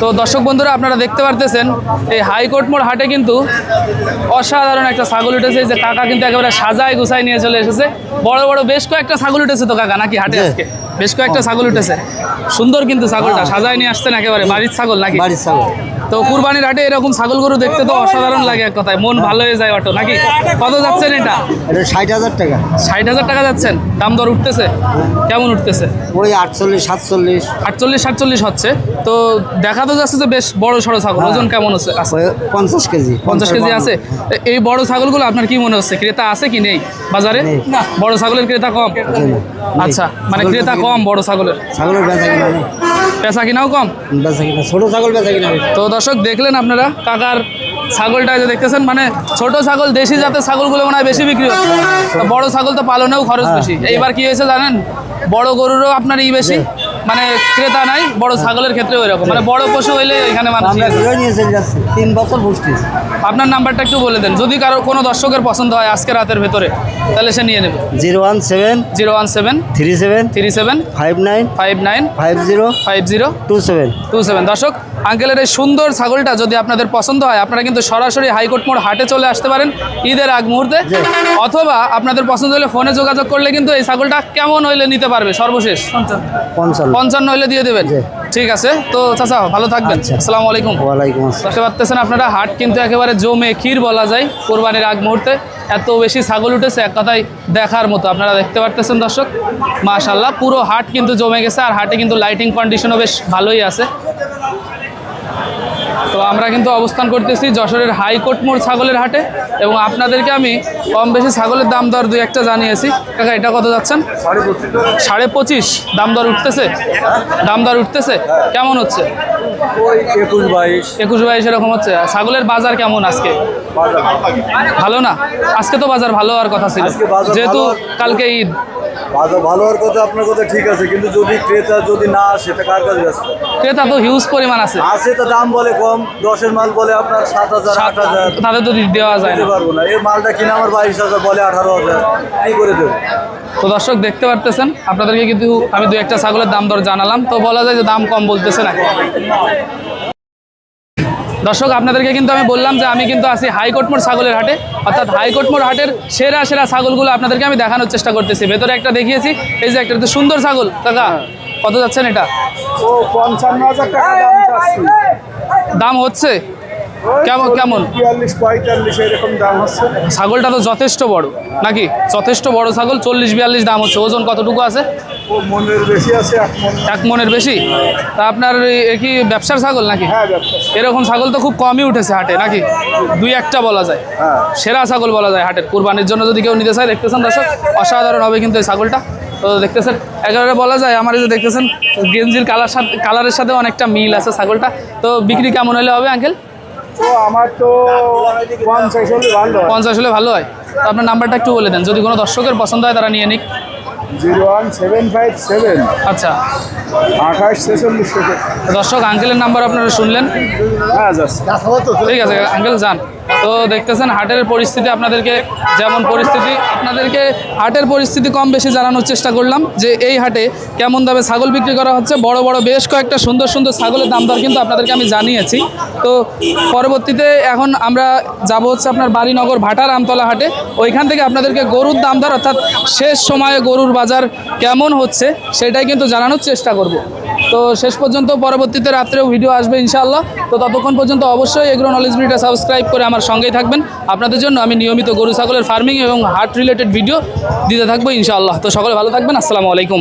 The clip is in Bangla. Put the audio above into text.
তো দর্শক বন্ধুরা আপনারা দেখতে পারতেছেন এই হাইকোর্ট মোড় হাটে কিন্তু অসাধারণ একটা ছাগল উঠেছে। যে কাকা কিন্তু একেবারে সাজায় গুছায় নিয়ে চলে এসেছে। বড় বড় বেশ কয়েকটা ছাগল উঠেছে তো কাকা নাকি হাটে আজকে? বেশ কয়েকটা ছাগল উঠেছে। সুন্দর কিন্তু ছাগলটা সাজায় নিয়ে আসছেন একেবারে বাড়ির ছাগল নাকি? বাড়ির ছাগল। তো কুরবানির হাটে এরকম ছাগল গরু দেখতে তো অসাধারণ লাগে এক কথায় মন ভালো হয়ে যায় অটো নাকি? কত যাচ্ছেন এটা? ষাট হাজার টাকা। ষাট হাজার টাকা যাচ্ছেন? দাম দর উঠতেছে? কেমন উঠতেছে? ওই আটচল্লিশ সাতচল্লিশ। আটচল্লিশ সাতচল্লিশ হচ্ছে। তো দেখা তো যাচ্ছে যে বেশ বড় সড়ো ছাগল ওজন কেমন হচ্ছে? আছে পঞ্চাশ কেজি পঞ্চাশ কেজি আছে। এই বড় ছাগলগুলো আপনার কি মনে হচ্ছে ক্রেতা আছে কি নেই বাজারে? বড় ছাগলের ক্রেতা কম? আচ্ছা মানে ক্রেতা বেচা কম বড় ছাগলের? ছাগলের বেচা কিনা নেই। পেশা কিনাও কম? বেচা কিনা ছোটো ছাগল বেচা কিনা নেই। তো দর্শক দেখলেন আপনারা কাকার ছাগলটা যে দেখতেছেন? মানে ছোট ছাগল দেশি জাতের ছাগলগুলো মনে হয় বেশি বিক্রি হচ্ছে। তো বড় ছাগল তো পালনেও খরচ হ্যাঁ। বেশি। এইবার কি হয়েছে জানেন? বড় গরুরও আপনার ই বেশি। মানে ক্রেতা নাই বড় ছাগলের ক্ষেত্রে ওই রকম মানে বড় পশু হইলে এখানে মানুষ তিন বছর বসছি। আপনার নাম্বারটা একটু বলে দেন। যদি কারও কোনো দর্শকের পছন্দ হয় আজকে রাতের ভেতরে তাহলে সে নিয়ে নেবে। Zero one seven zero one seven three seven three seven five nine five nine five zero five zero two seven. Two seven. দর্শক আঙ্কেলের এই সুন্দর ছাগলটা যদি আপনাদের পছন্দ হয় আপনারা কিন্তু সরাসরি হাইকোর্ট মোড় হাটে চলে আসতে পারেন ঈদের আগ মুহূর্তে। অথবা আপনাদের পছন্দ হলে ফোনে যোগাযোগ করলে কিন্তু এই ছাগলটা কেমন হইলে নিতে পারবে? সর্বশেষ। পঞ্চান্ন পঞ্চান্ন হইলে দিয়ে দেবেন? ঠিক আছে। তো চাচা ভালো থাকবেন। আসসালাম আসসালামু আলাইকুম। ওয়ালাইকুম আসসালাম। দেখতে পাচ্ছেন আপনারা হাট কিন্তু একেবারে জমে ক্ষীর বলা যায় কোরবানির আগ মুহূর্তে। এত বেশি ছাগল উঠেছে এক কথায় দেখার মতো। আপনারা দেখতে পারতেছেন দর্শক মাশাল্লাহ পুরো হাট কিন্তু জমে গেছে আর হাটে কিন্তু লাইটিং কন্ডিশনও বেশ ভালোই আছে। তো আমরা কিন্তু অবস্থান করতেছি যশোরের হাইকোর্ট মোড় ছাগলের হাটে এবং আপনাদেরকে আমি কম বেশি ছাগলের দাম দর দুই একটা জানিয়েছি। কাকা এটা কত যাচ্ছেন? সাড়ে পঁচিশ। দাম দর উঠতেছে? দাম দর উঠতেছে? কেমন হচ্ছে? একুশ বাইশ। একুশ বাইশ এরকম হচ্ছে। ছাগলের বাজার কেমন আজকে? ভালো। না? আজকে তো বাজার ভালো হওয়ার কথা ছিল। যেহেতু কালকে ঈদ। বাজার ভালো হওয়ার কথা আপনার কথা ঠিক আছে কিন্তু যদি ক্রেতা যদি না আসে তা কার কাছে ব্যস্ত? ক্রেতা তো হিউজ পরিমাণ আছে। আসে তো দাম বলে কম দশের মাল বলে আপনার সাত হাজার আট হাজার তাদের তো দেওয়া যায় না। পারব না। এই মালটা কিনে আমার বাইশ হাজার বলে আঠারো হাজার কি করে দেবো। তো দর্শক দেখতে পারতেছেন আপনাদেরকে কিন্তু আমি দু একটা ছাগলের দাম দর জানালাম। তো বলা যায় যে দাম কম বলতেছে না দর্শক আপনাদেরকে কিন্তু আমি বললাম যে আমি কিন্তু আছি হাইকোর্ট মোড় ছাগলের হাটে। অর্থাৎ হাইকোর্ট মোড় হাটের সেরা সেরা ছাগলগুলো আপনাদেরকে আমি দেখানোর চেষ্টা করতেছি। ভেতরে একটা দেখিয়েছি এই যে একটা একটু সুন্দর ছাগল। কাকা কত যাচ্ছেন এটা? ও পঞ্চান্ন হাজার টাকা দাম হচ্ছে? কেমন কেমন? বিয়াল্লিশ পঁয়তাল্লিশ এরকম দাম হচ্ছে। ছাগলটা তো যথেষ্ট বড় নাকি? যথেষ্ট বড় ছাগল চল্লিশ বিয়াল্লিশ দাম হচ্ছে। ওজন কতটুকু আছে? ও মনের বেশি আছে এক মনের বেশি? তা আপনার কি ব্যবসার ছাগল নাকি? হ্যাঁ এরকম ছাগল তো খুব কমই উঠেছে হাটে নাকি? দুই একটা বলা যায়। হ্যাঁ। সেরা ছাগল বলা যায় হাটের। কুরবানির জন্য যদি কেউ নিতে চায় দেখতেছেন দর্শক? অসাধারণ হবে কিন্তু এই ছাগলটা। তো দেখতেছেন একেবারে বলা যায় আমার এই যে দেখতেছেন গেঞ্জির কালার সাথে কালারের সাথে অনেকটা মিল আছে ছাগলটা। তো বিক্রি কেমন হলে হবে আঙ্কেল? তো আমার তো পঞ্চাশ হলে ভালো হয়। পঞ্চাশ হলে ভালো হয়? আপনার নাম্বারটা একটু বলে দেন। যদি কোনো দর্শকের পছন্দ হয় তারা নিয়ে নিক। Zero one seven five seven. আচ্ছা। আঠাশ ছেচল্লিশ থেকে দর্শক আঙ্কেলের নাম্বার আপনারা শুনলেন। হ্যাঁ ঠিক আছে আঙ্কেল যান। তো দেখতেছেন হাটের পরিস্থিতি আপনাদেরকে যেমন পরিস্থিতি, আপনাদেরকে হাটের পরিস্থিতি কম বেশি জানানোর চেষ্টা করলাম যে এই হাটে কেমন দামে ছাগল বিক্রি করা হচ্ছে। বড় বড় বেশ কয়েকটা সুন্দর সুন্দর ছাগলের দাম দর কিন্তু আপনাদেরকে আমি জানিয়েছি। তো পরবর্তীতে এখন আমরা যাব হচ্ছে আপনার বাড়িনগর ভাটার আমতলা হাটে। ওইখান থেকে আপনাদেরকে গরুর দাম দর অর্থাৎ শেষ সময়ে গরুর বাজার কেমন হচ্ছে সেটাই কিন্তু জানানোর চেষ্টা করব। তো শেষ পর্যন্ত পরবর্তীতে রাত্রেও ভিডিও আসবে ইনশাআল্লাহ। তো ততক্ষণ পর্যন্ত অবশ্যই এগ্রো নলেজ ভিডিওটা সাবস্ক্রাইব করে আমার সঙ্গেই থাকবেন। আপনাদের জন্য আমি নিয়মিত গরু, ছাগলের ফার্মিং এবং হার্ট রিলেটেড ভিডিও দিতে থাকব ইনশাআল্লাহ। তো সকলে ভালো থাকবেন। আসসালামু আলাইকুম।